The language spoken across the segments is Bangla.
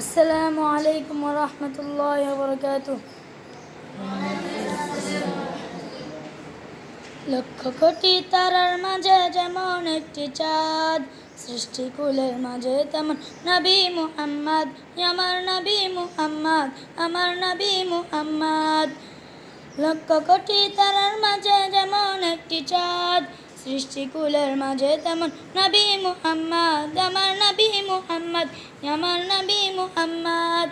আসসালামু আলাইকুম রহমতুল্লাহ বরকাত লক্ষ কোটি তারার মাঝে যেমন একটি চাঁদ সৃষ্টিকুলের মাঝে তেমন নবী মুহাম্মদ। আমার নবী মুহাম্মদ, আমার নবী মুহাম্মদ। লক্ষ কোটি তারার মাঝে যেমন একটি চাঁদ সৃষ্টিকুলের মাঝে তেমন নবী মুহাম্মদ। আমার নবী মুহাম্মদ, আমার নবী মুহাম্মদ।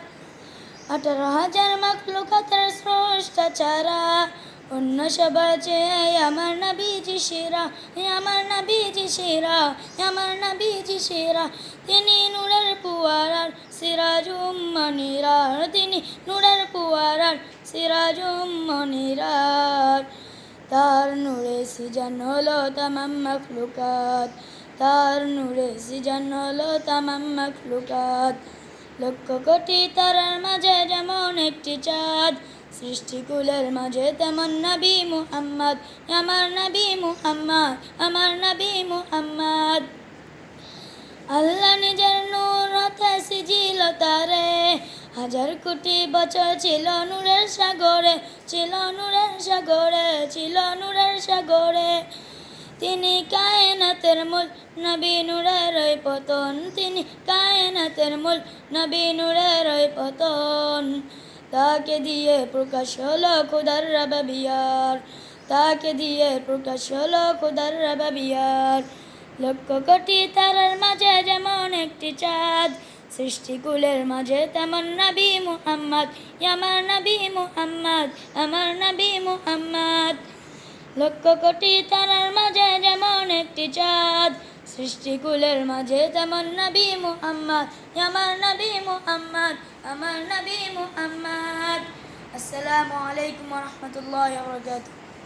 আঠারো হাজার মখলুকাতের স্রষ্টা চারা অন্য সবার চেয়ে আমার নবীজি সেরা আমার নবীজি সেরা আমার নবীজি সেরা। তিনি নূরের পুয়ারার সিরাজুম মনিরার তিনি নূরের পুয়ারার সিরাজুম মনিরার তার নূরে সিজান হলো তামাম মখলুকাত। তার নূরে সিজান হলো তামাম মখলুকাত। লক্ষ কোটি তারার মাঝে যেমন একটি চাঁদ সৃষ্টিকুলের মাঝে তেমন নবী মুহাম্মদ। আমার নবী মুহাম্মদ, আমার নবী মুহাম্মদ। আল্লাহ নিজের নূর হতে সিজিল তারে। হাজার কোটি বছর ছিল নূরের সাগরে, ছিল নূরের সাগরে, ছিল নূরের সাগরে। তিনি কায়নাতের মূল, নবী নূরের ওই পতন। তিনি কায়নাতের মূল, নবী নূরের ওই পতন। তাকে দিয়ে প্রকাশ হলো খুদার রবাবিয়ার তাকে দিয়ে প্রকাশ হলো খুদার রবাবিয়ার লক্ষ কোটি তারার মাঝে যেমন একটি চাঁদ, সৃষ্টিকুলের মাঝে তেমন নবী মুহাম্মদ। আমার নবী মুহাম্মদ, আমার নবী মুহাম্মদ। লক্ষ কোটি তারার মাঝে যেমন একটি চাঁদ, সৃষ্টিকুলের মাঝে তেমন নবী মুহাম্মদ। আমার নবী মুহাম্মদ, আমার নবী মুহাম্মদ। আসসালামু আলাইকুম রহমতুল্লাহ